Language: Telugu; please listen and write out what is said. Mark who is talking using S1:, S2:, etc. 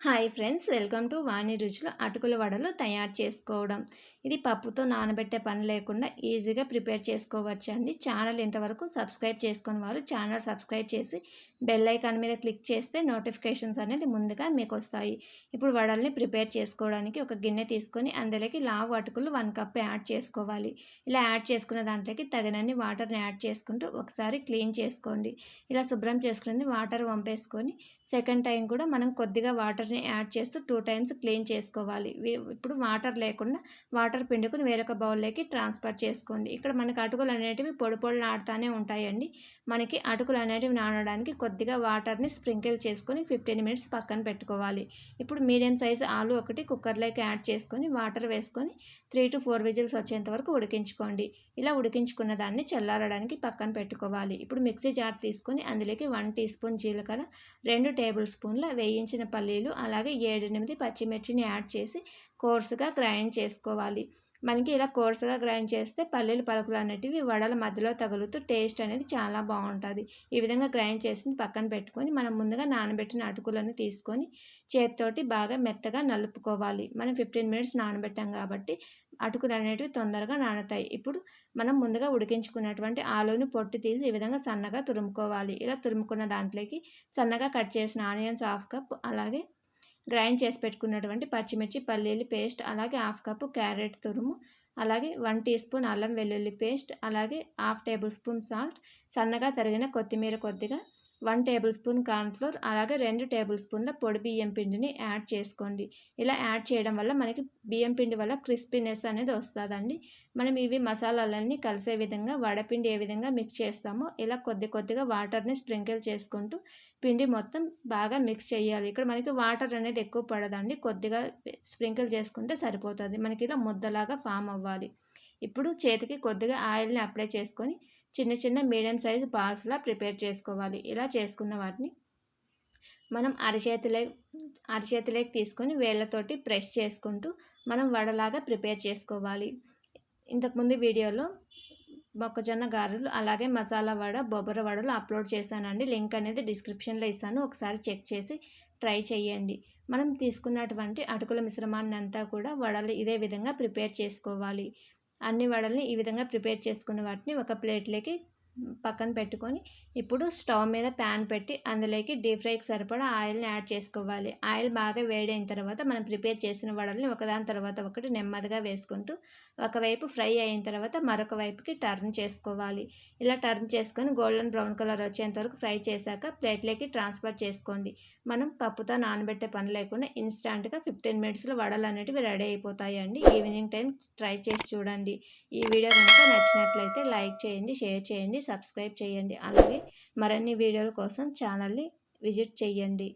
S1: Hi friends welcome to Vani రుచులు అటుకుల వడలు తయారు చేసుకోవడం. ఇది పప్పుతో నానబెట్టే పని లేకుండా ఈజీగా ప్రిపేర్ చేసుకోవచ్చు అండి. ఛానల్ ఇంతవరకు సబ్స్క్రైబ్ చేసుకుని వాళ్ళు ఛానల్ సబ్స్క్రైబ్ చేసి బెల్ ఐకాన్ మీద క్లిక్ చేస్తే నోటిఫికేషన్స్ అనేది ముందుగా మీకు వస్తాయి. ఇప్పుడు వడల్ని ప్రిపేర్ చేసుకోవడానికి ఒక గిన్నె తీసుకొని అందులోకి లావు అటుకులు వన్ కప్ యాడ్ చేసుకోవాలి. ఇలా యాడ్ చేసుకున్న దాంట్లోకి తగినన్ని వాటర్ని యాడ్ చేసుకుంటూ ఒకసారి క్లీన్ చేసుకోండి. ఇలా శుభ్రం చేసుకుని వాటర్ వంపేసుకొని సెకండ్ టైం కూడా మనం కొద్దిగా వాటర్ వాటర్ని యాడ్ చేస్తూ టూ టైమ్స్ క్లీన్ చేసుకోవాలి. ఇప్పుడు వాటర్ లేకుండా వాటర్ పిండుకుని వేరొక బౌల్లోకి ట్రాన్స్ఫర్ చేసుకోండి. ఇక్కడ మనకి అటుకులు అనేటివి పొడి పొడి ఆడుతూనే ఉంటాయండి. మనకి అటుకులు అనేటివి నానడానికి కొద్దిగా వాటర్ని స్ప్రింకిల్ చేసుకొని ఫిఫ్టీన్ మినిట్స్ పక్కన పెట్టుకోవాలి. ఇప్పుడు మీడియం సైజ్ ఆలు ఒకటి కుక్కర్లోకి యాడ్ చేసుకొని వాటర్ వేసుకొని త్రీ టు ఫోర్ విజిల్స్ వచ్చేంత వరకు ఉడికించుకోండి. ఇలా ఉడికించుకున్న దాన్ని చల్లారడానికి పక్కన పెట్టుకోవాలి. ఇప్పుడు మిక్సీ జార్ తీసుకొని అందులోకి వన్ టీ స్పూన్ జీలకర్ర రెండు టేబుల్ స్పూన్ల వేయించిన పల్లీలు అలాగే ఏడెనిమిది పచ్చిమిర్చిని యాడ్ చేసి కోర్సుగా గ్రైండ్ చేసుకోవాలి. మనకి ఇలా కోర్సుగా గ్రైండ్ చేస్తే పల్లీలు పలుకులు అనేటివి వడల మధ్యలో తగులుతూ టేస్ట్ అనేది చాలా బాగుంటుంది. ఈ విధంగా గ్రైండ్ చేసి పక్కన పెట్టుకొని మనం ముందుగా నానబెట్టిన అటుకులను తీసుకొని చేతితోటి బాగా మెత్తగా నలుపుకోవాలి. మనం ఫిఫ్టీన్ మినిట్స్ నానబెట్టాం కాబట్టి అటుకులు అనేటివి తొందరగా నానుతాయి. ఇప్పుడు మనం ముందుగా ఉడికించుకున్నటువంటి ఆలుని పొట్టు తీసి ఈ విధంగా సన్నగా తురుముకోవాలి. ఇలా తురుముకున్న దాంట్లోకి సన్నగా కట్ చేసిన ఆనియన్స్ హాఫ్ కప్ అలాగే గ్రైండ్ చేసి పెట్టుకున్నటువంటి పచ్చిమిర్చి పల్లీలు పేస్ట్ అలాగే హాఫ్ కప్పు క్యారెట్ తురుము అలాగే వన్ టీ స్పూన్ అల్లం వెల్లుల్లి పేస్ట్ అలాగే హాఫ్ టేబుల్ స్పూన్ సాల్ట్ సన్నగా తరిగిన కొత్తిమీర కొద్దిగా వన్ టేబుల్ స్పూన్ కార్న్ఫ్లోర్ అలాగే రెండు టేబుల్ స్పూన్ల పొడి బియ్యం పిండిని యాడ్ చేసుకోండి. ఇలా యాడ్ చేయడం వల్ల మనకి బియ్యం పిండి వల్ల క్రిస్పీనెస్ అనేది వస్తుందండి. మనం ఇవి మసాలాలన్నీ కలిసే విధంగా వడపిండి ఏ విధంగా మిక్స్ చేస్తామో ఇలా కొద్ది కొద్దిగా వాటర్ని స్ప్రింకిల్ చేసుకుంటూ పిండి మొత్తం బాగా మిక్స్ చేయాలి. ఇక్కడ మనకి వాటర్ అనేది ఎక్కువ పడదండి. కొద్దిగా స్ప్రింకిల్ చేసుకుంటే సరిపోతుంది. మనకి ఇలా ముద్దలాగా ఫామ్ అవ్వాలి. ఇప్పుడు చేతికి కొద్దిగా ఆయిల్ని అప్లై చేసుకొని చిన్న చిన్న మీడియం సైజు బాల్స్లా ప్రిపేర్ చేసుకోవాలి. ఇలా చేసుకున్న వాటిని మనం అరచేతిలే అరచేతిలోకి తీసుకొని వేళ్ళతోటి ప్రెస్ చేసుకుంటూ మనం వడలాగా ప్రిపేర్ చేసుకోవాలి. ఇంతకుముందు వీడియోలో మొక్కజొన్న గారెలు అలాగే మసాలా వడ బొబ్బర వడలు అప్లోడ్ చేశానండి. లింక్ అనేది డిస్క్రిప్షన్లో ఇస్తాను. ఒకసారి చెక్ చేసి ట్రై చేయండి. మనం తీసుకున్నటువంటి అటుకుల మిశ్రమాన్ని అంతా కూడా వడలు ఇదే విధంగా ప్రిపేర్ చేసుకోవాలి. అన్ని వడల్ని ఈ విధంగా ప్రిపేర్ చేసుకున్న వాటిని ఒక ప్లేట్లోకి పక్కన పెట్టుకొని ఇప్పుడు స్టవ్ మీద ప్యాన్ పెట్టి అందులోకి డీప్ ఫ్రైకి సరిపడా ఆయిల్ని యాడ్ చేసుకోవాలి. ఆయిల్ బాగా వేడైన తర్వాత మనం ప్రిపేర్ చేసిన వడల్ని ఒకదాని తర్వాత ఒకటి నెమ్మదిగా వేసుకుంటూ ఒకవైపు ఫ్రై అయిన తర్వాత మరొక వైపుకి టర్న్ చేసుకోవాలి. ఇలా టర్న్ చేసుకొని గోల్డెన్ బ్రౌన్ కలర్ వచ్చేంత వరకు ఫ్రై చేశాక ప్లేట్లోకి ట్రాన్స్ఫర్ చేసుకోండి. మనం పప్పుతో నానబెట్టే పని లేకుండా ఇన్స్టాంట్గా ఫిఫ్టీన్ మినిట్స్లో వడలు అనేటివి రెడీ అయిపోతాయండి. ఈవినింగ్ టైం ట్రై చేసి చూడండి. ఈ వీడియో కనుక నచ్చినట్లయితే లైక్ చేయండి షేర్ చేయండి సబ్స్క్రైబ్ చేయండి. అలాగే మరిన్ని వీడియోల కోసం ఛానల్ని విజిట్ చేయండి.